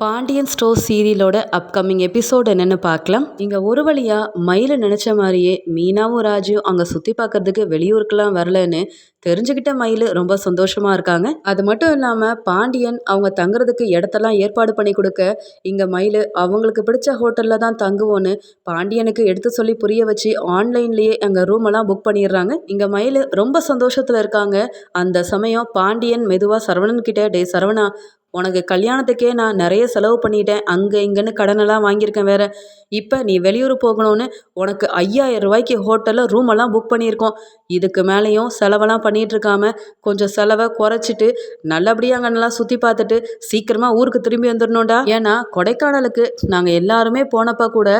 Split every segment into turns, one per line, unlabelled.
Pandian store சீரியலோட upcoming episode என்னென்னு பார்க்கலாம். இங்கே ஒரு வழியாக மயில நினச்ச மாதிரியே மீனாவும் ராஜும் அங்கே சுற்றி பார்க்கறதுக்கு வெளியூருக்கெல்லாம் வரலன்னு தெரிஞ்சுக்கிட்ட மயில் ரொம்ப சந்தோஷமாக இருக்காங்க. அது மட்டும் இல்லாமல் பாண்டியன் அவங்க தங்குறதுக்கு இடத்தெல்லாம் ஏற்பாடு பண்ணி கொடுக்க இங்கே மயில் அவங்களுக்கு பிடிச்ச ஹோட்டலில் தான் தங்குவோன்னு பாண்டியனுக்கு எடுத்து சொல்லி புரிய வச்சு ஆன்லைன்லேயே அங்கே ரூமெல்லாம் புக் பண்ணிடுறாங்க. இங்கே மயில் ரொம்ப சந்தோஷத்தில் இருக்காங்க. அந்த சமயம் பாண்டியன் மெதுவாக சரவணன் கிட்டே டே சரவணா உனக்கு கல்யாணத்துக்கே நான் நிறைய செலவு பண்ணிட்டேன். அங்கே இங்கேன்னு கடனெல்லாம் வாங்கியிருக்கேன் வேற. இப்போ நீ வெளியூர் போகணும்னு உனக்கு ஐயாயிரம் ரூபாய்க்கு ஹோட்டலில் ரூமெல்லாம் புக் பண்ணியிருக்கோம். இதுக்கு மேலேயும் செலவெல்லாம் பண்ணிகிட்டு இருக்காம கொஞ்சம் செலவை குறைச்சிட்டு நல்லபடியாக அங்கே நல்லா சுற்றி பார்த்துட்டு சீக்கிரமாக ஊருக்கு திரும்பி வந்துடணும்டா. ஏன்னா கொடைக்கானலுக்கு நாங்கள் எல்லாருமே போனப்போ கூட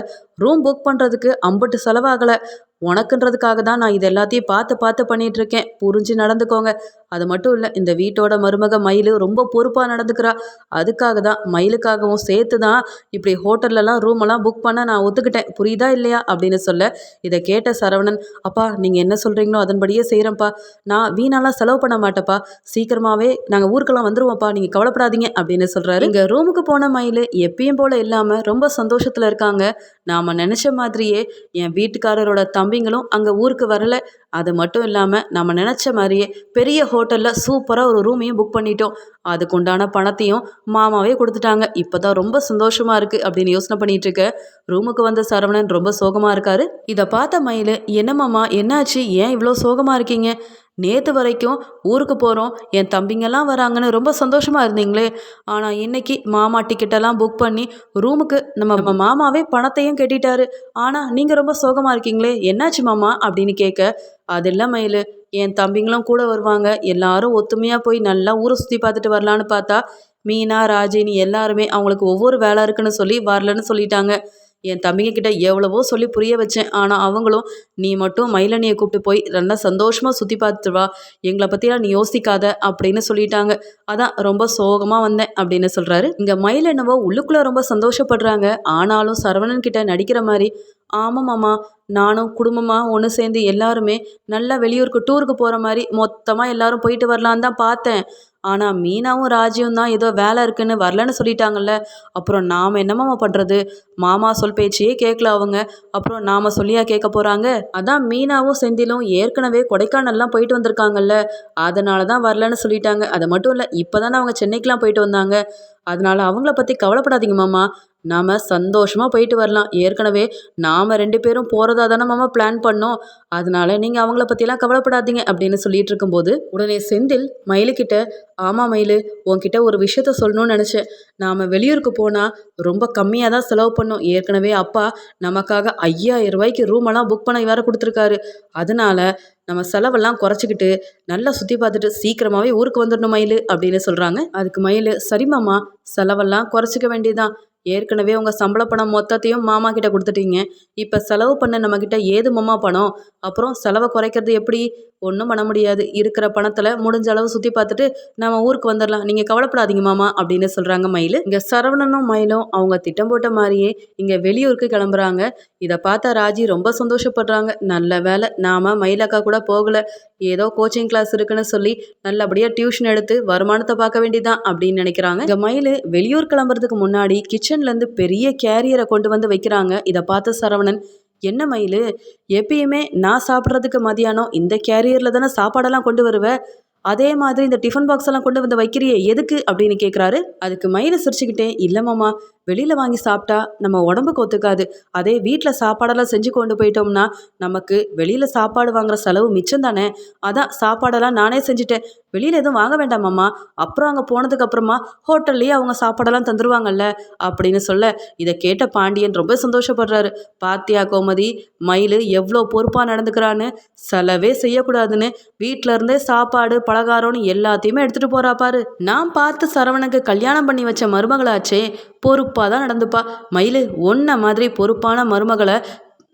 ரூம் புக் பண்ணுறதுக்கு அம்பட்டு செலவாகலை. உனக்குன்றதுக்காக தான் நான் இது எல்லாத்தையும் பார்த்து பார்த்து பண்ணிகிட்ருக்கேன் புரிஞ்சு நடந்துக்கோங்க. அது மட்டும் இல்லை இந்த வீட்டோட மருமக மயில் ரொம்ப பொறுப்பாக நடந்துக்கிறா. அதுக்காக தான் மயிலுக்காகவும் சேர்த்து தான் இப்படி ஹோட்டல்லலாம் ரூமெல்லாம் புக் பண்ண நான் ஒத்துக்கிட்டேன். புரியுதா இல்லையா? அப்படின்னு சொல்ல இதை கேட்ட சரவணன் அப்பா நீங்கள் என்ன சொல்கிறீங்களோ அதன்படியே செய்கிறேன்ப்பா நான் வீணாலாம் செலவு பண்ண மாட்டேப்பா சீக்கிரமாகவே நாங்கள் ஊருக்கெல்லாம் வந்துருவோம்ப்பா. நீங்கள் கவலைப்படாதீங்க. அப்படின்னு சொல்கிறாரு இங்கே ரூமுக்கு போன மயில் எப்பயும் போல் இல்லாமல் ரொம்ப சந்தோஷத்தில் இருக்காங்க. நாம் நினச்ச மாதிரியே என் வீட்டுக்காரரோட தம்பிங்களும் அங்கே ஊருக்கு வரல. அது மட்டும் இல்லாமல் நம்ம நினச்ச மாதிரியே பெரிய ஹோட்டலில் சூப்பராக ஒரு ரூமையும் புக் பண்ணிட்டோம். அதுக்கு உண்டான பணத்தையும் மாமாவே கொடுத்துட்டாங்க. இப்போ தான் ரொம்ப சந்தோஷமாக இருக்குது அப்படின்னு யோசனை பண்ணிட்டு இருக்க. ரூமுக்கு வந்த சரவணன் ரொம்ப சோகமாக இருக்காரு. இதை பார்த்த மயில் என்ன மாமா என்னாச்சு? ஏன் இவ்வளோ சோகமாக இருக்கீங்க? நேற்று வரைக்கும் ஊருக்கு போகிறோம் என் தம்பிங்கெல்லாம் வராங்கன்னு ரொம்ப சந்தோஷமாக இருந்தீங்களே. ஆனால் இன்னைக்கு மாமா டிக்கெட்டெல்லாம் புக் பண்ணி ரூமுக்கு நம்ம நம்ம மாமாவே பணத்தையும் கட்டிட்டாரு. ஆனால் நீங்கள் ரொம்ப சோகமாக இருக்கீங்களே. என்னாச்சு மாமா? அப்படின்னு கேட்க அது இல்லை மயில் என் தம்பிங்களும் கூட வருவாங்க. எல்லாரும் ஒத்துமையாக போய் நல்லா ஊரை சுற்றி பார்த்துட்டு வரலான்னு பார்த்தா மீனா ராஜினி எல்லாருமே அவங்களுக்கு ஒவ்வொரு வேலை இருக்குன்னு சொல்லி வரலன்னு சொல்லிட்டாங்க. என் தம்பிங்கக்கிட்ட எவ்வளவோ சொல்லி புரிய வச்சேன். ஆனால் அவங்களும் நீ மட்டும் மயிலனியை கூப்பிட்டு போய் நல்லா சந்தோஷமாக சுற்றி பார்த்துட்டு வா. எங்களை பற்றிலாம் நீ யோசிக்காத அப்படின்னு சொல்லிட்டாங்க. அதான் ரொம்ப சோகமாக வந்தேன் அப்படின்னு சொல்கிறாரு இங்கே மயில் உள்ளுக்குள்ளே ரொம்ப சந்தோஷப்படுறாங்க. ஆனாலும் சரவணன் கிட்ட நடிக்கிற மாதிரி ஆமாம்மாம்மா நானும் குடும்பமாக ஒன்று சேர்ந்து எல்லாருமே நல்லா வெளியூருக்கு டூருக்கு போகிற மாதிரி மொத்தமாக எல்லாரும் போயிட்டு வரலான்னு தான் பார்த்தேன். ஆனால் மீனாவும் ராஜியும் தான் ஏதோ வேலை இருக்குன்னு வரலன்னு சொல்லிட்டாங்கல்ல. அப்புறம் நாம் என்னமாம்மா பண்ணுறது மாமா சொல் பேச்சையே கேட்கல அவங்க. அப்புறம் நாம் சொல்லியா கேட்க போகிறாங்க அதான் மீனாவும் செந்திலும் ஏற்கனவே கொடைக்கானல்லாம் போயிட்டு வந்திருக்காங்கல்ல. அதனால தான் வரலன்னு சொல்லிட்டாங்க. அது மட்டும் இல்லை இப்போ தானே அவங்க சென்னைக்கெலாம் போயிட்டு வந்தாங்க. அதனால் அவங்கள பற்றி கவலைப்படாதீங்க மாமா. நாம் சந்தோஷமாக போயிட்டு வரலாம். ஏற்கனவே நாம் ரெண்டு பேரும் போகிறதா தானே மாமா பிளான் பண்ணோம். அதனால நீங்கள் அவங்கள பற்றிலாம் கவலைப்படாதீங்க அப்படின்னு சொல்லிட்டு இருக்கும்போது உடனே செந்தில் மயிலுக்கிட்ட ஆமாம் மயில் உன்கிட்ட ஒரு விஷயத்த சொல்லணும்னு நினச்சேன். நாம் வெளியூருக்கு போனால் ரொம்ப கம்மியாக தான் செலவு பண்ணோம். ஏற்கனவே அப்பா நமக்காக ஐயாயிரம் ரூபாய்க்கு ரூமெல்லாம் புக் பண்ண வேறு கொடுத்துருக்காரு. அதனால நம்ம செலவெல்லாம் குறைச்சிக்கிட்டு நல்லா சுற்றி பார்த்துட்டு சீக்கிரமாகவே ஊருக்கு வந்துடணும் மயில் அப்படின்னு சொல்கிறாங்க அதுக்கு மயில் சரி மாமா செலவெல்லாம் குறைச்சிக்க வேண்டியதான் ஏற்கனவே உங்கள் சம்பள பணம் மொத்தத்தையும் மாமா கிட்ட கொடுத்துட்டீங்க. இப்போ செலவு பண்ண நம்மக்கிட்ட ஏது மாமா பணம்? அப்புறம் செலவை குறைக்கிறது எப்படி? ஒன்றும் பண்ண முடியாது. இருக்கிற பணத்தில் முடிஞ்ச அளவு சுற்றி பார்த்துட்டு நம்ம ஊருக்கு வந்துடலாம் நீங்கள் கவலைப்படாதீங்க மாமா அப்படின்னு சொல்கிறாங்க மயில். இங்கே சரவணனும் மயிலும் அவங்க திட்டம் போட்ட மாதிரியே இங்கே வெளியூருக்கு கிளம்புறாங்க. இதை பார்த்தா ராஜி ரொம்ப சந்தோஷப்படுறாங்க. நல்ல வேலை நாம் மயிலக்கா கூட போகலை. ஏதோ கோச்சிங் கிளாஸ் இருக்குன்னு சொல்லி நல்லபடியாக டியூஷன் எடுத்து வருமானத்தை பார்க்க வேண்டியதான் அப்படின்னு நினைக்கிறாங்க. இங்கே மயில் வெளியூர் கிளம்புறதுக்கு முன்னாடி கிச்சன்லேருந்து பெரிய கேரியரை கொண்டு வந்து வைக்கிறாங்க. இதை பார்த்த சரவணன் என்ன மயில்? எப்பயுமே நான் சாப்பிட்றதுக்கு மதியானம் இந்த கேரியரில் தானே சாப்பாடெல்லாம் கொண்டு வருவேன் அதே மாதிரி இந்த டிஃபன் பாக்ஸ் எல்லாம் கொண்டு வந்து வைக்கிறியே எதுக்கு அப்படின்னு கேட்குறாரு அதுக்கு மயில் சிரிச்சுக்கிட்டே இல்லை மாமா வெளியில் வாங்கி சாப்பிட்டா நம்ம உடம்புக்கு ஒத்துக்காது. அதே வீட்டில் சாப்பாடெல்லாம் செஞ்சு கொண்டு போயிட்டோம்னா நமக்கு வெளியில் சாப்பாடு வாங்குற செலவு மிச்சம் தானே? அதான் சாப்பாடெல்லாம் நானே செஞ்சுட்டேன். வெளியில் எதுவும் வாங்க வேண்டாமாம்மா அப்புறம் அங்கே போனதுக்கப்புறமா ஹோட்டல்லையே அவங்க சாப்பாடெல்லாம் தந்துடுவாங்கல்ல அப்படின்னு சொல்ல இதை கேட்ட பாண்டியன் ரொம்ப சந்தோஷப்படுறாரு. பாத்தியா கோமதி மயில் எவ்வளோ பொறுப்பாக நடந்துக்கிறான்னு செலவே செய்யக்கூடாதுன்னு வீட்டில இருந்தே சாப்பாடு பலகாரம்னு எல்லாத்தையுமே எடுத்துகிட்டு போகிறா பாரு. நான் பார்த்து சரவணனுக்கு கல்யாணம் பண்ணி வச்ச மருமகளாச்சே பொறுப்பாக தான் நடந்துப்பா. மயில் ஒன்றை மாதிரி பொறுப்பான மருமகளை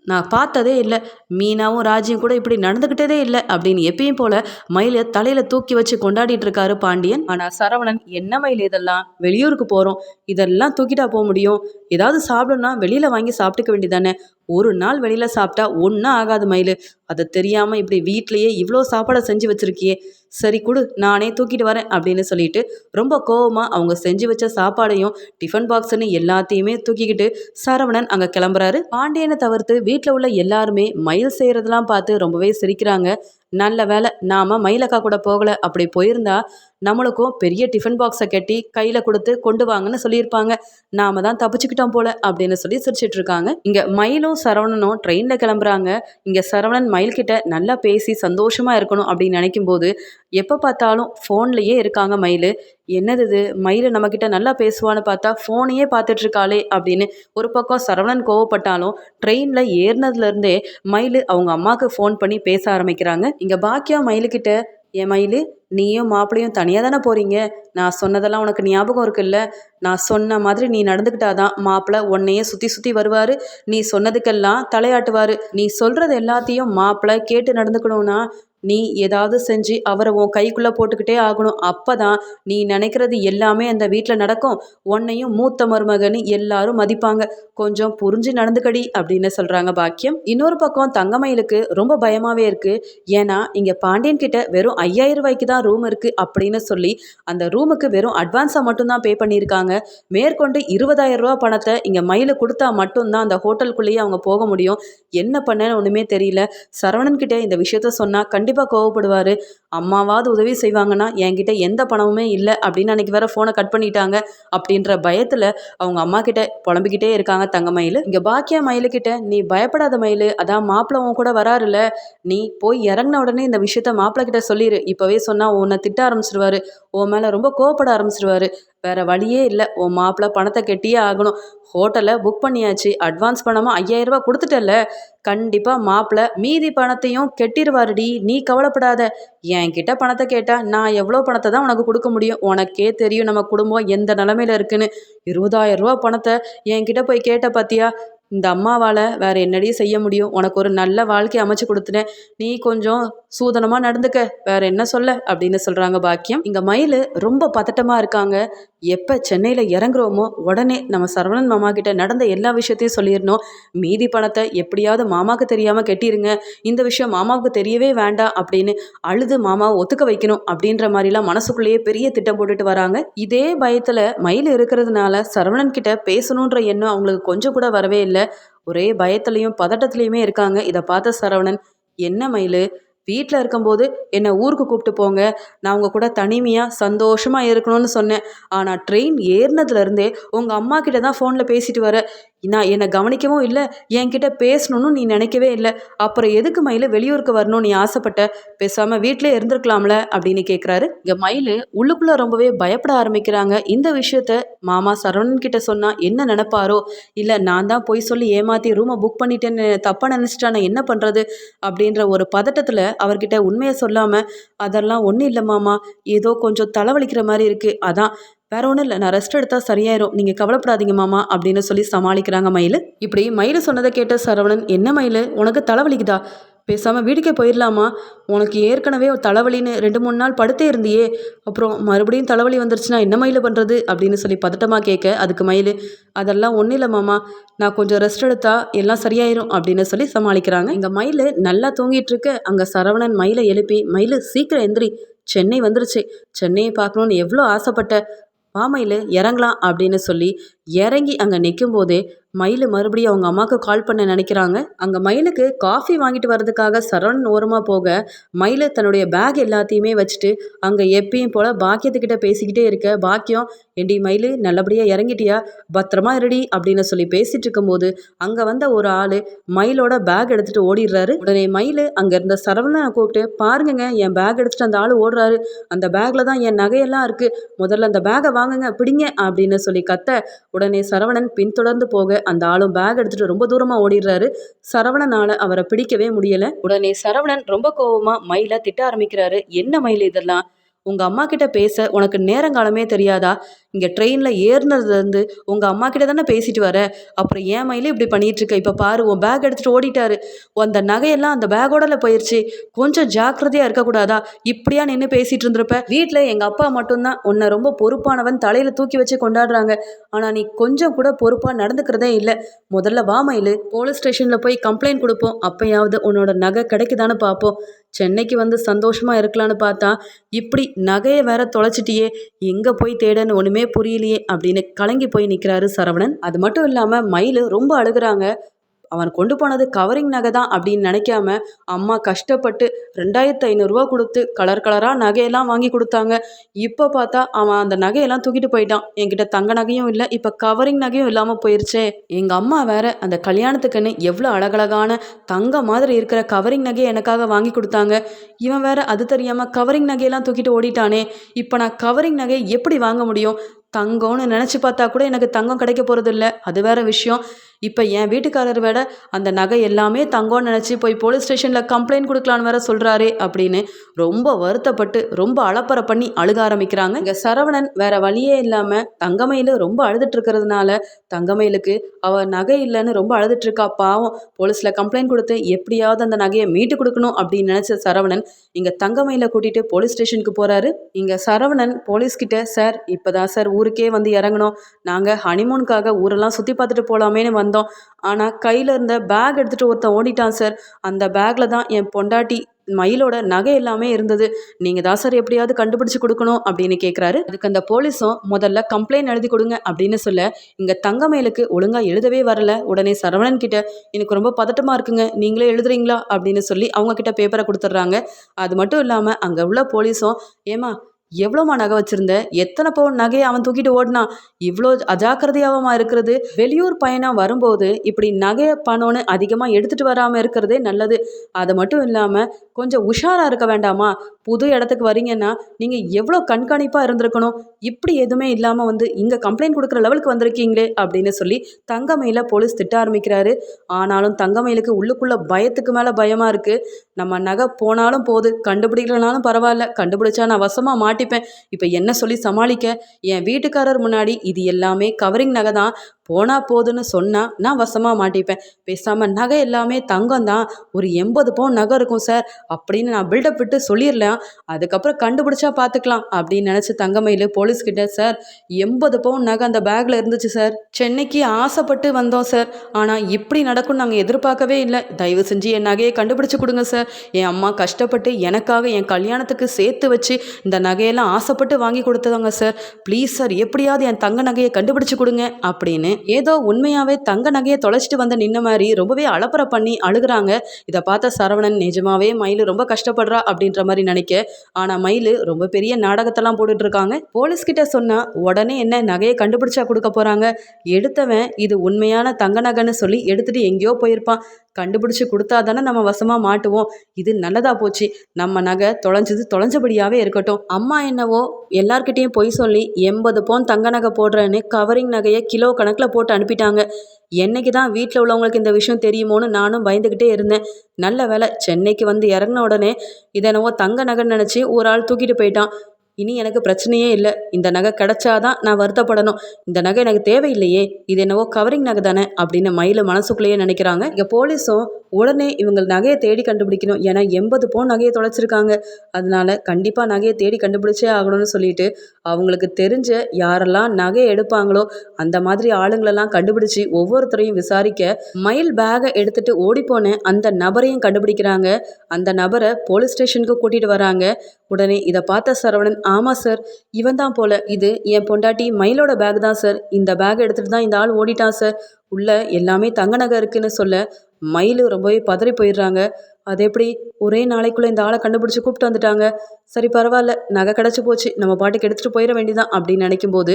நான் பார்த்ததே இல்லை. மீனாவும் ராஜியும் கூட இப்படி நடந்துக்கிட்டதே இல்லை அப்படின்னு எப்பயும் போல மயிலை தலையில் தூக்கி வச்சு கொண்டாடிட்டு இருக்காரு பாண்டியன். ஆனால் சரவணன் என்ன மயில் இதெல்லாம்? வெளியூருக்கு போகிறோம் இதெல்லாம் தூக்கிட்டா போக முடியும். ஏதாவது சாப்பிடணும்னா வெளியில் வாங்கி சாப்பிட்டுக்க வேண்டியதானே ஒரு நாள் வெளியில் சாப்பிட்டா ஒன்றும் ஆகாது மயில். அது தெரியாமல் இப்படி வீட்லேயே இவ்வளோ சாப்பாடை செஞ்சு வச்சுருக்கியே. சரி கொடு நானே தூக்கிட்டு வரேன் அப்படின்னு சொல்லிட்டு ரொம்ப கோவமாக அவங்க செஞ்சு வச்ச சாப்பாடையும் டிஃபன் பாக்ஸ்னு எல்லாத்தையுமே தூக்கிக்கிட்டு சரவணன் அங்கே கிளம்புறாரு. பாண்டியனை தவிர்த்து வீட்டில் உள்ள எல்லாருமே மயில் செய்கிறதெல்லாம் பார்த்து ரொம்பவே சிரிக்கிறாங்க. நல்ல வேலை நாம் மயிலக்கா கூட போகலை. அப்படி போயிருந்தா நம்மளுக்கும் பெரிய டிஃபன் பாக்ஸை கட்டி கையில் கொடுத்து கொண்டு வாங்கன்னு சொல்லியிருப்பாங்க. நாம தான் தப்பிச்சுக்கிட்டோம் போல அப்படின்னு சொல்லி சிரிச்சிட்டு இருக்காங்க. இங்கே மயிலும் சரவணனும் ட்ரெயினில் கிளம்புறாங்க. இங்கே சரவணன் மயில்கிட்ட நல்லா பேசி சந்தோஷமாக இருக்கணும் அப்படின்னு நினைக்கும் போது எப்போ பார்த்தாலும் ஃபோன்லேயே இருக்காங்க மயில். என்னது இது? மயில் நம்மக்கிட்ட நல்லா பேசுவான்னு பார்த்தா ஃபோனையே பார்த்துட்ருக்காளே அப்படின்னு ஒரு பக்கம் சரவணன் கோவப்பட்டாலும் ட்ரெயினில் ஏறினதுலேருந்தே மயில் அவங்க அம்மாவுக்கு ஃபோன் பண்ணி பேச ஆரம்பிக்கிறாங்க. இங்கே பாக்கியா மயிலுக்கிட்ட என் மயில் நீயும் மாப்பிளையும் தனியாக தானே போகிறீங்க நான் சொன்னதெல்லாம் உனக்கு ஞாபகம் இருக்குல்ல? நான் சொன்ன மாதிரி நீ நடந்துக்கிட்டாதான் மாப்பிள்ளை உன்னையே சுற்றி சுற்றி வருவார். நீ சொன்னதுக்கெல்லாம் தலையாட்டுவார். நீ சொல்கிறது எல்லாத்தையும் மாப்பிள்ளை கேட்டு நடந்துக்கணும்னா நீ ஏதாவது செஞ்சு அவரை உன் கைக்குள்ளே போட்டுக்கிட்டே ஆகணும். அப்போ தான் நீ நினைக்கிறது எல்லாமே அந்த வீட்டில் நடக்கும். உன்னையும் மூத்த மருமகன்னு எல்லாரும் மதிப்பாங்க. கொஞ்சம் புரிஞ்சு நடந்துக்கடி அப்படின்னு சொல்கிறாங்க பாக்கியம். இன்னொரு பக்கம் தங்கமயிலுக்கு ரொம்ப பயமாகவே இருக்குது ஏன்னா இங்கே பாண்டியன் கிட்ட வெறும் ஐயாயிரம் ரூபாய்க்கு தான் ரூம் இருக்குது அப்படின்னு சொல்லி அந்த ரூமுக்கு வெறும் அட்வான்ஸாக மட்டும்தான் பே பண்ணியிருக்காங்க. மேற்கொண்டு இருபதாயிரம் ரூபா பணத்தை இங்கே மயிலு கொடுத்தா மட்டும்தான் அந்த ஹோட்டலுக்குள்ளேயே அவங்க போக முடியும். என்ன பண்ணேன்னு ஒன்றுமே தெரியல. சரவணன் கிட்டே இந்த விஷயத்த சொன்னால் கண்டிப்பாக கோவப்படுவார். அம்மாவாவது உதவி செய்வாங்கன்னா என்கிட்ட எந்த பணமுமே இல்லை அப்படின்னு அன்றைக்கி வேற ஃபோனை கட் பண்ணிட்டாங்க. அப்படின்ற பயத்தில் அவங்க அம்மா கிட்ட புலம்பிக்கிட்டே இருக்காங்க தங்க மயில். இங்கே பாக்கியா மயிலுக்கிட்ட நீ பயப்படாத மயில் அதான் மாப்பிள்ளை உன் கூட வராருல்ல. நீ போய் இறங்கின உடனே இந்த விஷயத்த மாப்பிள்ள கிட்ட சொல்லிடு இப்போவே சொன்னால் உன்னை திட்ட ஆரம்பிச்சிருவாரு. உன் மேலே ரொம்ப கோவப்பட ஆரம்பிச்சிருவாரு. வேற வழியே இல்லை. உன் மாப்பிள்ள பணத்தை கெட்டியே ஆகணும். ஹோட்டலை புக் பண்ணியாச்சு. அட்வான்ஸ் பணமாக ஐயாயிரரூபா கொடுத்துட்டல கண்டிப்பாக மாப்பிள்ளை மீதி பணத்தையும் கெட்டிடுவாருடி நீ கவலைப்படாத. என்கிட்ட பணத்தை கேட்டால் நான் எவ்வளோ பணத்தை தான் உனக்கு கொடுக்க முடியும்? உனக்கே தெரியும் நம்ம குடும்பம் எந்த நிலமையில இருக்குன்னு. இருபதாயிரம் ரூபா பணத்தை என்கிட்ட போய் கேட்ட பார்த்தியா இந்த அம்மாவால் வேறு என்னடி செய்ய முடியும். உனக்கு ஒரு நல்ல வாழ்க்கை அமைச்சு கொடுத்துட்டேன். நீ கொஞ்சம் சூதனமாக நடந்துக்க. வேற என்ன சொல்ல? அப்படின்னு சொல்கிறாங்க பாக்கியம். இங்கே மயில் ரொம்ப பதட்டமாக இருக்காங்க. எப்போ சென்னையில் இறங்குறோமோ உடனே நம்ம சரவணன் மாமா கிட்ட நடந்த எல்லா விஷயத்தையும் சொல்லிடணும். மீதி பணத்தை எப்படியாவது மாமாவுக்கு தெரியாமல் கெட்டிருங்க. இந்த விஷயம் மாமாவுக்கு தெரியவே வேண்டாம் அப்படின்னு அழுது மாமாவை ஒத்துக்க வைக்கணும் அப்படின்ற மாதிரிலாம் மனசுக்குள்ளேயே பெரிய திட்டம் போட்டுட்டு வராங்க. இதே பயத்தில் மயில் இருக்கிறதுனால சரவணன் கிட்ட பேசணுன்ற எண்ணம் அவங்களுக்கு கொஞ்சம் கூட வரவே இல்லை. ஒரே பயத்துலையும் பதட்டத்துலையுமே இருக்காங்க. இதை பார்த்த சரவணன் என்ன மயில்? வீட்டில் இருக்கும்போது என்னை ஊருக்கு கூப்பிட்டு போங்க. நான் உங்கள் கூட தனிமையாக சந்தோஷமாக இருக்கணும்னு சொன்னேன். ஆனால் ட்ரெயின் ஏறினதுலேருந்தே உங்கள் அம்மா கிட்ட தான் ஃபோனில் பேசிட்டு வர. நான் என்னை கவனிக்கவும் இல்லை என்கிட்ட பேசணும்னு நீ நினைக்கவே இல்லை. அப்புறம் எதுக்கு மயில் வெளியூருக்கு வரணும் நீ ஆசைப்பட்ட? பேசாமல் வீட்டிலே இருந்திருக்கலாம்ல அப்படின்னு கேட்குறாரு இங்கே மயில் உள்ளுக்குள்ளே ரொம்பவே பயப்பட ஆரம்பிக்கிறாங்க. இந்த விஷயத்த மாமா சரவணன் கிட்ட சொன்னால் என்ன நினைப்பாரோ? இல்லை நான் தான் போய் சொல்லி ஏமாற்றி ரூமை புக் பண்ணிட்டேன்னு தப்பாக நினச்சிட்டானே என்ன பண்ணுறது அப்படின்ற ஒரு பதட்டத்தில் அவர்கிட்ட உண்மையை சொல்லாமல் அதெல்லாம் ஒன்றும் இல்லை மாமா. ஏதோ கொஞ்சம் தலைவலிக்கிற மாதிரி இருக்குது அதான் வேற ஒன்றும் இல்லை. நான் ரெஸ்ட் எடுத்தால் சரியாயிரும். நீங்கள் கவலைப்படாதீங்க மாமா அப்படின்னு சொல்லி சமாளிக்கிறாங்க மயில். இப்படி மயில் சொன்னதை கேட்ட சரவணன் என்ன மயில்? உனக்கு தலைவலிக்குதா? பேசாமல் வீட்டுக்கே போயிடலாமா? உனக்கு ஏற்கனவே தலைவலின்னு ரெண்டு மூணு நாள் படுத்தே இருந்தியே. அப்புறம் மறுபடியும் தலைவலி வந்துருச்சுன்னா என்ன மயில் பண்ணுறது அப்படின்னு சொல்லி பதட்டமாக கேட்க அதுக்கு மயில் அதெல்லாம் ஒன்றும் இல்லை மாமா. நான் கொஞ்சம் ரெஸ்ட் எடுத்தா எல்லாம் சரியாயிரும். அப்படின்னு சொல்லி சமாளிக்கிறாங்க. இங்கே மயில் நல்லா தூங்கிட்டு இருக்க. அங்கே சரவணன் மயிலை எழுப்பி மயில் சீக்கிரம் எந்திரி. சென்னை வந்துருச்சு. சென்னையை பார்க்கணுன்னு எவ்வளோ ஆசைப்பட்ட மாமையில் இறங்கலாம் அப்படின்னு சொல்லி இறங்கி அங்கே நிற்கும் போதே மயில் மறுபடியும் அவங்க அம்மாவுக்கு கால் பண்ண நினைக்கிறாங்க. அங்கே மயிலுக்கு காஃபி வாங்கிட்டு வர்றதுக்காக சரவணன் ஓரமாக போக மயில் தன்னுடைய பேக் எல்லாத்தையுமே வச்சுட்டு அங்கே எப்பயும் போல் பாக்கியத்துக்கிட்ட பேசிக்கிட்டே இருக்க பாக்கியம் என்டி மயில் நல்லபடியாக இறங்கிட்டியா? பத்திரமா இருடி அப்படின்னு சொல்லி பேசிகிட்டு இருக்கும்போது அங்கே வந்த ஒரு ஆள் மயிலோட பேக் எடுத்துகிட்டு ஓடிடுறாரு. உடனே மயில் அங்கே இருந்த சரவணனை கூப்பிட்டு பாருங்கங்க என் பேக் எடுத்துகிட்டு அந்த ஆள் ஓடுறாரு. அந்த பேக்கில் தான் என் நகையெல்லாம் இருக்குது முதல்ல அந்த பேக்கை வாங்குங்க பிடிங்க அப்படின்னு சொல்லி கத்த உடனே சரவணன் பின்தொடர்ந்து போக அந்த ஆளும் பேக் எடுத்துகிட்டு ரொம்ப தூரமாக ஓடிடுறாரு. சரவணனால் அவரை பிடிக்கவே முடியலை. உடனே சரவணன் ரொம்ப கோவமாக மயிலை திட்ட ஆரம்பிக்கிறாரு. என்ன மயில் இதெல்லாம்? உங்கள் அம்மா கிட்ட பேச உனக்கு நேரங்காலமே தெரியாதா? இங்கே ட்ரெயினில் ஏறினதுலேருந்து உங்கள் அம்மா கிட்ட தானே பேசிட்டு வர? அப்புறம் ஏன் மயிலே இப்படி பண்ணிகிட்ருக்க இப்போ பாரு உன் பேக் எடுத்துகிட்டு ஓடிட்டாரு. அந்த நகையெல்லாம் அந்த பேக்கோடல போயிடுச்சு கொஞ்சம் ஜாக்கிரதையாக இருக்கக்கூடாதா இப்படியா நின்று பேசிகிட்டு இருந்திருப்ப? வீட்டில் எங்கள் அப்பா மட்டும்தான். உன்னை ரொம்ப பொறுப்பானவன் தலையில் தூக்கி வச்சு கொண்டாடுறாங்க. ஆனால் நீ கொஞ்சம் கூட பொறுப்பாக நடந்துக்கிறதே இல்லை. முதல்ல வா மயில். போலீஸ் ஸ்டேஷனில் போய் கம்ப்ளைண்ட் கொடுப்போம். அப்போயாவது உன்னோட நகை கிடைக்குதான்னு பார்ப்போம். சென்னைக்கு வந்து சந்தோஷமா இருக்கலான்னு பார்த்தா இப்படி நகையை வேற தொலைச்சிட்டியே எங்கே போய் தேடன்னு ஒன்றுமே புரியலையே அப்படின்னு கலங்கி போய் நிற்கிறாரு சரவணன். அது மட்டும் இல்லாமல் மயில் ரொம்ப அழுகுறாங்க. அவன் கொண்டு போனது கவரிங் நகை தான் அப்படின்னு நினைக்காம அம்மா கஷ்டப்பட்டு ரெண்டாயிரத்து ஐநூறுரூவா கொடுத்து கலர் கலராக நகையெல்லாம் வாங்கி கொடுத்தாங்க. இப்போ பார்த்தா அவன் அந்த நகையெல்லாம் தூக்கிட்டு போயிட்டான். என்கிட்ட தங்க நகையும் இல்லை இப்போ கவரிங் நகையும் இல்லாமல் போயிருச்சே. எங்கள் அம்மா வேற அந்த கல்யாணத்துக்குன்னு எவ்வளோ அழகழகான தங்க மாதிரி இருக்கிற கவரிங் நகையை எனக்காக வாங்கி கொடுத்தாங்க. இவன் வேற அது தெரியாமல் கவரிங் நகையெல்லாம் தூக்கிட்டு ஓடிட்டானே. இப்போ நான் கவரிங் நகையை எப்படி வாங்க முடியும்? தங்கம்னு நினச்சி பார்த்தா கூட எனக்கு தங்கம் கிடைக்க போகிறது இல்லை அது வேற விஷயம். இப்போ என் வீட்டுக்காரர் வேட அந்த நகை எல்லாமே தங்கம்னு நினச்சி போய் போலீஸ் ஸ்டேஷனில் கம்ப்ளைண்ட் கொடுக்கலான்னு வேற சொல்கிறாரே அப்படின்னு ரொம்ப வருத்தப்பட்டு ரொம்ப அலப்பறை பண்ணி அழுக ஆரம்பிக்கிறாங்க. இங்கே சரவணன் வேற வழியே இல்லாமல் தங்கமயில் ரொம்ப அழுதுட்டு இருக்கிறதுனால தங்கமயிலுக்கு அவ நகை இல்லைன்னு ரொம்ப அழுதுட்டு இருக்கா. பாவம் போலீஸில் கம்ப்ளைண்ட் கொடுத்து எப்படியாவது அந்த நகையை மீட்டு கொடுக்கணும் அப்படின்னு நினச்ச சரவணன் இங்கே தங்கமயில கூட்டிகிட்டு போலீஸ் ஸ்டேஷனுக்கு போகிறாரு இங்கே சரவணன் போலீஸ்கிட்ட சார் இப்போ தான் சார் ஊருக்கே வந்து இறங்கணும். நாங்கள் ஹனிமூனுக்காக ஊரெல்லாம் சுற்றி பார்த்துட்டு போகலாமேன்னு வந்தோம். ஆனால் கையில் இருந்த பேக் எடுத்துகிட்டு ஒருத்தன் ஓடிட்டான் சார் அந்த பேக்கில் தான் என் பொண்டாட்டி மயிலோட நகை எல்லாமே இருந்தது. நீங்கள் தான் சார் எப்படியாவது கண்டுபிடிச்சு கொடுக்கணும் அப்படின்னு கேட்குறாரு அதுக்கு அந்த போலீஸும் முதல்ல கம்ப்ளைண்ட் எழுதி கொடுங்க அப்படின்னு சொல்ல இங்கே தங்கமயிலுக்கு ஒழுங்காக எழுதவே வரல. உடனே சரவணன் கிட்ட எனக்கு ரொம்ப பதட்டமாக இருக்குங்க. நீங்களே எழுதுறீங்களா? அப்படின்னு சொல்லி அவங்க கிட்ட பேப்பரை கொடுத்துட்றாங்க. அது மட்டும் இல்லாமல் அங்கே உள்ள போலீஸும் ஏமா எவ்வளோமா நகை வச்சிருந்த? எத்தனை பவுன் நகையை அவன் தூக்கிட்டு ஓடினான் இவ்வளோ அஜாக்கிரதையாவமா இருக்கிறது. வெளியூர் பயணம் வரும்போது இப்படி நகை பணம்னு அதிகமாக எடுத்துகிட்டு வராமல் இருக்கிறதே நல்லது. அது மட்டும் இல்லாமல் கொஞ்சம் உஷாராக இருக்க வேண்டாமா? புது இடத்துக்கு வரீங்கன்னா நீங்கள் எவ்வளோ கண்காணிப்பாக இருந்திருக்கணும்? இப்படி எதுவுமே இல்லாமல் வந்து இங்கே கம்ப்ளைண்ட் கொடுக்குற லெவலுக்கு வந்திருக்கீங்களே அப்படின்னு சொல்லி தங்கமயில போலீஸ் திட்ட ஆரம்பிக்கிறாரு. ஆனாலும் தங்கமயிலுக்கு உள்ளுக்குள்ளே பயத்துக்கு மேலே பயமாக இருக்குது நம்ம நகை போனாலும் போகுது. கண்டுபிடிக்கலனாலும் பரவாயில்ல. கண்டுபிடிச்சா நான் வசமாக மாட்டிப்பேன் இப்போ என்ன சொல்லி சமாளிக்க? என் வீட்டுக்காரர் முன்னாடி இது எல்லாமே கவரிங் நகை தான். போனால் போதுன்னு சொன்னால் நான் வசமாக மாட்டிப்பேன். பேசாமல் நகை எல்லாமே தங்கம் தான் ஒரு எண்பது பவுன் நகை இருக்கும் சார். அப்படின்னு நான் பில்டப் விட்டு சொல்லிடலாம் அதுக்கப்புறம் கண்டுபிடிச்சா பார்த்துக்கலாம் அப்படின்னு நினச்சி தங்கமயில் போலீஸ்கிட்ட சார் எண்பது பவுன் நகை அந்த பேக்கில் இருந்துச்சு சார். சென்னைக்கு ஆசைப்பட்டு வந்தோம் சார். ஆனால் இப்படி நடக்கும் நாங்கள் எதிர்பார்க்கவே இல்லை. தயவு செஞ்சு என் நகையை கண்டுபிடிச்சு கொடுங்க சார். என் அம்மா கஷ்டப்பட்டு எனக்காக என் கல்யாணத்துக்கு சேர்த்து வச்சு இந்த நகையெல்லாம் ஆசைப்பட்டு வாங்கி கொடுத்ததாங்க சார். ப்ளீஸ் சார் எப்படியாவது என் தங்க நகையை கண்டுபிடிச்சு கொடுங்க அப்படின்னு ஏதோ உண்மையாகவே தங்க நகையை தொலைச்சிட்டு வந்து நின்ன மாதிரி ரொம்பவே அலப்பற பண்ணி அழுகுறாங்க. இதை பார்த்த சரவணன் நிஜமாவே மயில் ரொம்ப கஷ்டப்படுறா அப்படின்ற மாதிரி நினைக்க. ஆனால் மயில் ரொம்ப பெரிய நாடகத்தெல்லாம் போட்டுட்டு இருக்காங்க. போலீஸ்கிட்ட சொன்னால் உடனே என்ன நகையை கண்டுபிடிச்சா கொடுக்க போகிறாங்க எடுத்தவன் இது உண்மையான தங்க நகைன்னு சொல்லி எடுத்துட்டு எங்கேயோ போயிருப்பான். கண்டுபிடிச்சி கொடுத்தா தானே நம்ம வசமாக மாட்டுவோம். இது நல்லதா போச்சு. நம்ம நகை தொலைஞ்சது தொலைஞ்சபடியாகவே இருக்கட்டும். அம்மா என்னவோ எல்லார்கிட்டேயும் பொய் சொல்லி எண்பது பவுன் தங்க நகை போடுறேன்னு கவரிங் நகையை கிலோ கணக்கில் போட்டு அனுப்பிட்டாங்க. என்னைக்கு தான் வீட்டில் உள்ளவங்களுக்கு இந்த விஷயம் தெரியுமோன்னு நானும் பயந்துக்கிட்டே இருந்தேன். நல்ல வேலை சென்னைக்கு வந்து இறங்கின உடனே இதெனவோ தங்க நகைன்னு நினச்சி ஒரு ஆள் தூக்கிட்டு போயிட்டான். இனி எனக்கு பிரச்சனையே இல்லை. இந்த நகை கிடைச்சாதான் நான் வருத்தப்படணும். இந்த நகை எனக்கு தேவையில்லையே. இது என்னவோ கவரிங் நகை தானே அப்படின்னு மயில மனசுக்குள்ளேயே நினைக்கிறாங்க. இங்கே போலீஸும் உடனே இவங்க நகையை தேடி கண்டுபிடிக்கணும். ஏன்னா எண்பது பவுன் நகையை தொலைச்சிருக்காங்க. அதனால கண்டிப்பாக நகையை தேடி கண்டுபிடிச்சே ஆகணும்னு சொல்லிட்டு அவங்களுக்கு தெரிஞ்ச யாரெல்லாம் நகையை எடுப்பாங்களோ அந்த மாதிரி ஆளுங்களெல்லாம் கண்டுபிடிச்சு ஒவ்வொருத்தரையும் விசாரிக்க மயில் பேகை எடுத்துட்டு ஓடிப்போன அந்த நபரையும் கண்டுபிடிக்கிறாங்க. அந்த நபரை போலீஸ் ஸ்டேஷனுக்கு கூட்டிகிட்டு வராங்க. உடனே இதை பார்த்த சரவணன் ஆமாம் சார் இவன் தான் போல. இது என் பொண்டாட்டி மயிலோட பேக் தான் சார் இந்த பேக் எடுத்துகிட்டு தான் இந்த ஆள் ஓடிட்டான் சார் உள்ளே எல்லாமே தங்க நகை இருக்குதுன்னு சொல்ல மயில் ரொம்பவே பதறி போயிடுறாங்க. அது எப்படி ஒரே நாளைக்குள்ளே இந்த ஆளை கண்டுபிடிச்சி கூப்பிட்டு வந்துட்டாங்க? சரி பரவாயில்ல நகை கிடச்சி போச்சு. நம்ம பாட்டுக்கு எடுத்துகிட்டு போயிட வேண்டியதான் அப்படின்னு நினைக்கும் போது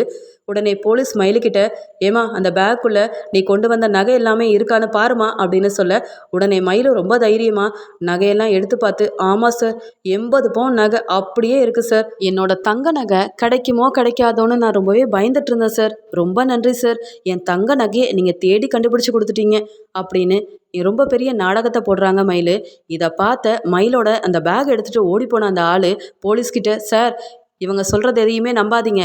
உடனே போலீஸ் மயிலுக்கிட்ட ஏமா அந்த பேக்குள்ளே நீ கொண்டு வந்த நகை எல்லாமே இருக்கான்னு பாருமா அப்படின்னு சொல்ல உடனே மயிலும் ரொம்ப தைரியமா நகையெல்லாம் எடுத்து பார்த்து ஆமாம் சார் எண்பது பவுன் நகை அப்படியே இருக்குது சார். என்னோட தங்க நகை கிடைக்குமோ கிடைக்காதோன்னு நான் ரொம்பவே பயந்துட்டு இருந்தேன் சார். ரொம்ப நன்றி சார். என் தங்க நகையை நீங்கள் தேடி கண்டுபிடிச்சி கொடுத்துட்டீங்க அப்படின்னு ரொம்ப பெரிய நாடகத்தை போடுறாங்க மயில். இதை பார்த்த மயிலோட அந்த பேக் எடுத்துகிட்டு ஓடி போன அந்த ஆள் போலீஸ்கிட்ட சார் இவங்க சொல்கிறது எதையுமே நம்பாதீங்க.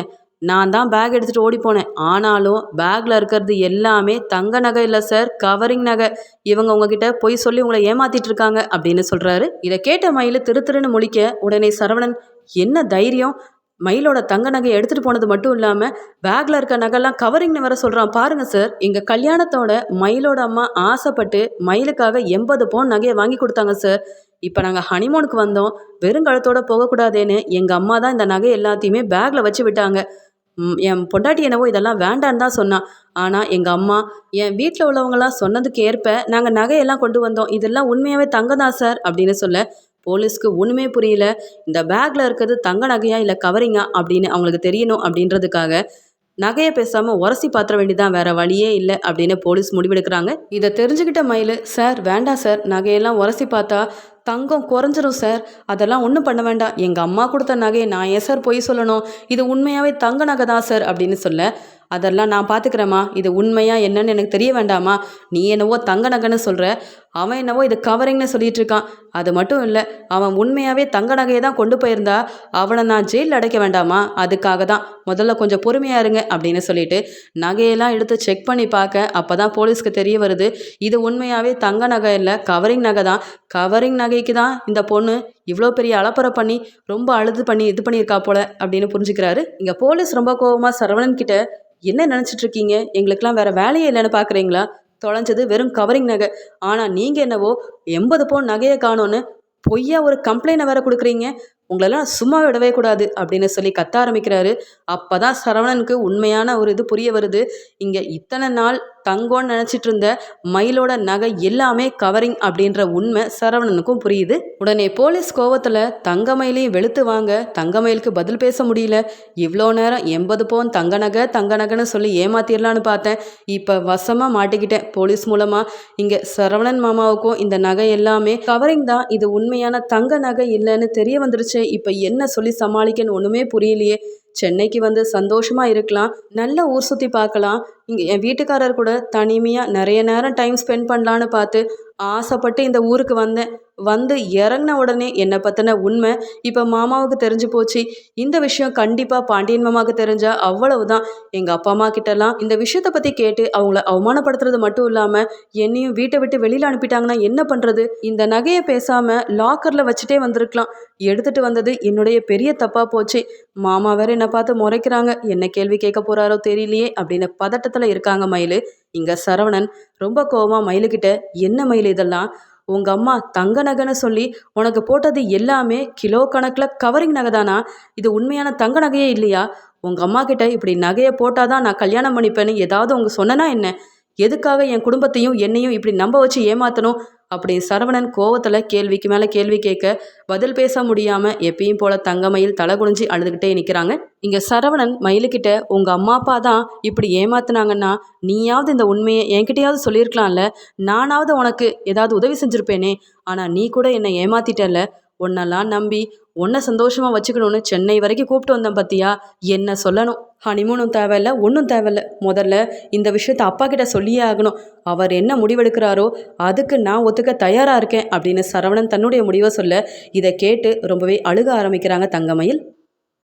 நான் தான் பேக் எடுத்துகிட்டு ஓடி போனேன். ஆனாலும் பேக்கில் இருக்கிறது எல்லாமே தங்க நகை இல்லை சார். கவரிங் நகை. இவங்க உங்ககிட்ட பொய் சொல்லி உங்களை ஏமாத்திட்டு இருக்காங்க. அப்படின்னு சொல்கிறாரு இதை கேட்ட மயில் திரு திருன்னு முழிக்க உடனே சரவணன் என்ன தைரியம்? மயிலோட தங்க நகையை எடுத்துகிட்டு போனது மட்டும் இல்லாமல் பேக்கில் இருக்க நகைலாம் கவரிங்னு வேற சொல்கிறான் பாருங்க சார் எங்கள் கல்யாணத்தோட மயிலோட அம்மா ஆசைப்பட்டு மயிலுக்காக எண்பது பவுன் நகையை வாங்கி கொடுத்தாங்க சார் இப்போ நாங்கள் ஹனிமூனுக்கு வந்தோம். வெறுங்கழுத்தோட போகக்கூடாதேன்னு எங்கள் அம்மா தான் இந்த நகை எல்லாத்தையுமே பேக்கில் வச்சு விட்டாங்க. என் பொண்டாட்டி என்னவோ இதெல்லாம் வேண்டான்னு தான் சொன்னான் ஆனால் எங்கள் அம்மா என் வீட்டில் உள்ளவங்களாம் சொன்னதுக்கு ஏற்ப நாங்கள் நகையெல்லாம் கொண்டு வந்தோம். இதெல்லாம் உண்மையாகவே தங்கம் தான் சார் அப்படின்னு சொல்ல போலீஸ்க்கு ஒன்றுமே புரியல. இந்த பேக்கில் இருக்கிறது தங்க நகையா இல்லை கவரிங்கா அப்படின்னு அவங்களுக்கு தெரியணும் அப்படின்றதுக்காக நகையை பேசாமல் உரசி பாத்திர வேண்டியதான் வேற வழியே இல்லை அப்படின்னு போலீஸ் முடிவெடுக்கிறாங்க. இதை தெரிஞ்சுக்கிட்ட மயில் சார் வேண்டாம் சார். நகையெல்லாம் உரசி பார்த்தா தங்கம் குறைஞ்சிரும் சார். அதெல்லாம் ஒன்றும் பண்ண வேண்டாம். எங்கள் அம்மா கொடுத்த நகையை நான் ஏன் சார் பொய் சொல்லணும்? இது உண்மையாகவே தங்க நகை தான் சார் அப்படின்னு சொல்ல அதெல்லாம் நான் பார்த்துக்கிறேம்மா இது உண்மையாக என்னன்னு எனக்கு தெரிய வேண்டாமா? நீ என்னவோ தங்க நகைன்னு சொல்கிற அவன் என்னவோ இது கவரிங்னு சொல்லிட்டு இருக்கான் அது மட்டும் இல்லை அவன் உண்மையாகவே தங்க நகையை தான் கொண்டு போயிருந்தா அவனை நான் ஜெயிலில் அடைக்க வேண்டாமா? அதுக்காக தான். முதல்ல கொஞ்சம் பொறுமையாக இருங்க அப்படின்னு சொல்லிட்டு நகையெல்லாம் எடுத்து செக் பண்ணி பார்க்க அப்போ தான் போலீஸ்க்கு தெரிய வருது இது உண்மையாகவே தங்க நகை இல்லை கவரிங் நகை தான். கவரிங் நகைக்கு தான் இந்த பொண்ணு இவ்வளோ பெரிய அலப்பறை பண்ணி ரொம்ப அழுது பண்ணி இது பண்ணியிருக்கா போல அப்படின்னு புரிஞ்சுக்கிறாரு. இங்கே போலீஸ் ரொம்ப கோவமாக சரவணன் கிட்ட என்ன நினச்சிட்டு இருக்கீங்க? எங்களுக்கெல்லாம் வேறு வேலையே இல்லைன்னு பார்க்குறீங்களா தொலைஞ்சது வெறும் கவரிங் நகை. ஆனால் நீங்கள் என்னவோ எண்பது பவுன் நகையை காணோன்னு பொய்யா ஒரு கம்ப்ளைண்ட் வேற கொடுக்குறீங்க. உங்களெல்லாம் சும்மா விடவே கூடாது அப்படின்னு சொல்லி கத்த ஆரம்பிக்கிறாரு. அப்போ தான் சரவணனுக்கு உண்மையான ஒரு இது புரிய வருது. இங்கே இத்தனை நாள் தங்கம்னு நினச்சிட்டு இருந்த மயிலோட நகை எல்லாமே கவரிங் அப்படின்ற உண்மை சரவணனுக்கும் புரியுது. உடனே போலீஸ் கோவத்தில் தங்க மயிலையும் வெளுத்து வாங்க தங்க மயிலுக்கு பதில் பேச முடியல. இவ்வளோ நேரம் எண்பது பவுன் தங்க நகை தங்க நகைன்னு சொல்லி ஏமாத்திடலான்னு பார்த்தேன். இப்போ வசமாக மாட்டிக்கிட்டேன் போலீஸ் மூலமாக இங்கே சரவணன் மாமாவுக்கும் இந்த நகை எல்லாமே கவரிங் தான். இது உண்மையான தங்க நகை இல்லைன்னு தெரிய வந்துருச்சு. இப்போ என்ன சொல்லி சமாளிக்கன்னு ஒன்றுமே புரியலையே. சென்னைக்கு வந்து சந்தோஷமாக இருக்கலாம். நல்ல ஊர் சுற்றி பார்க்கலாம். இங்கே என் வீட்டுக்காரர் கூட தனிமையாக நிறைய நேரம் டைம் ஸ்பெண்ட் பண்ணலான்னு பார்த்து ஆசைப்பட்டு இந்த ஊருக்கு வந்தேன் வந்து இறங்கின உடனே என்னை பற்றின உண்மை இப்போ மாமாவுக்கு தெரிஞ்சு போச்சு. இந்த விஷயம் கண்டிப்பாக பாண்டியன் மாமாவுக்கு தெரிஞ்சா அவ்வளவுதான். எங்கள் அப்பா அம்மா கிட்டலாம் இந்த விஷயத்தை பற்றி கேட்டு அவங்கள அவமானப்படுத்துறது மட்டும் இல்லாமல் என்னையும் வீட்டை விட்டு வெளியில் அனுப்பிட்டாங்கன்னா என்ன பண்ணுறது இந்த நகையை பேசாமல் லாக்கரில் வச்சுட்டே வந்திருக்கலாம். எடுத்துட்டு வந்தது என்னுடைய பெரிய தப்பாக போச்சு. மாமா வேற என்னை பார்த்து முறைக்கிறாங்க. என்ன கேள்வி கேட்க போகிறாரோ தெரியலையே அப்படின்னு பதட்டத்தில் இருக்காங்க மயில். இங்கே சரவணன் ரொம்ப கோவமா மயிலுக்கிட்ட என்ன மயில் இதெல்லாம்? உங்கள் அம்மா தங்க நகைன்னு சொல்லி உனக்கு போட்டது எல்லாமே கிலோ கணக்கில் கவரிங் நகை தானா? இது உண்மையான தங்க நகையே இல்லையா? உங்கள் அம்மா கிட்ட இப்படி நகையை போட்டாதான் நான் கல்யாணம் பண்ணிப்பேன்னு ஏதாவது உங்க சொன்னனா என்ன? எதுக்காக என் குடும்பத்தையும் என்னையும் இப்படி நம்ப வச்சு ஏமாத்தணும்? அப்படி சரவணன் கோவத்தில் கேள்விக்கு மேலே கேள்வி கேட்க பதில் பேச முடியாமல் எப்பயும் போல தங்கமயில் தலை குனிஞ்சு அழுதுகிட்டே நிற்கிறாங்க இங்கே சரவணன் மயிலுக்கிட்ட உங்கள் அம்மா அப்பா தான் இப்படி ஏமாத்துனாங்கன்னா நீயாவது இந்த உண்மையை என்கிட்டயாவது சொல்லியிருக்கலாம்ல? நானாவது உனக்கு ஏதாவது உதவி செஞ்சுருப்பேனே. ஆனால் நீ கூட என்னை ஏமாத்திட்டல்ல உன்னெல்லாம் நம்பி உன்னை சந்தோஷமாக வச்சுக்கணும்னு சென்னை வரைக்கும் கூப்பிட்டு வந்தேன் பார்த்தியா என்ன சொல்லணும். ஹனிமூனும் தேவையில்ல ஒன்றும் தேவையில்ல. முதல்ல இந்த விஷயத்த அப்பா கிட்ட சொல்லியே ஆகணும். அவர் என்ன முடிவெடுக்கிறாரோ அதுக்கு நான் ஒத்துக்க தயாராக இருக்கேன் அப்படின்னு சரவணன் தன்னுடைய முடிவை சொல்ல இதை கேட்டு ரொம்பவே அழுக ஆரம்பிக்கிறாங்க தங்கமயில்.